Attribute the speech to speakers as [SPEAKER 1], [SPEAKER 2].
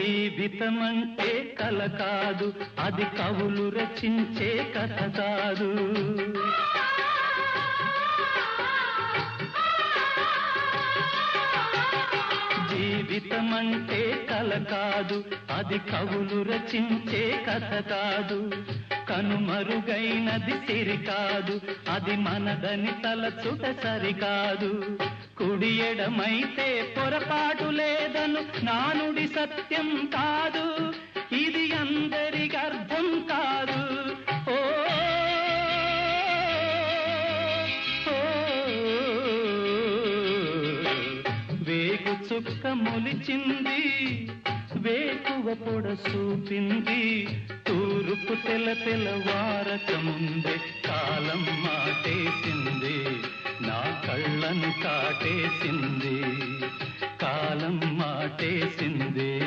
[SPEAKER 1] జీవితమంటే కల కాదు. అది కవులు రచించే కథ కాదు. జీవితమంటే కల కాదు. అది కవులు రచించే కథ కాదు. కనుమరుగైనది సిరి కాదు అది మనదని తలచుట సరికాదు. కుడి ఎడమైతే పొరపాటు లేదను. నానుడి సత్యం కాదు. ఇది అందరికి అర్థం కాదు. ఓ ఓ, వేగు చుక్క మొలిచింది. వేకువ పొడ చూపింది. తూర్పు తెల తెల వారకముందే కాలం మాటేసింది. నా కళ్ళను కాటేసింది. కాలం మాటేసిందే.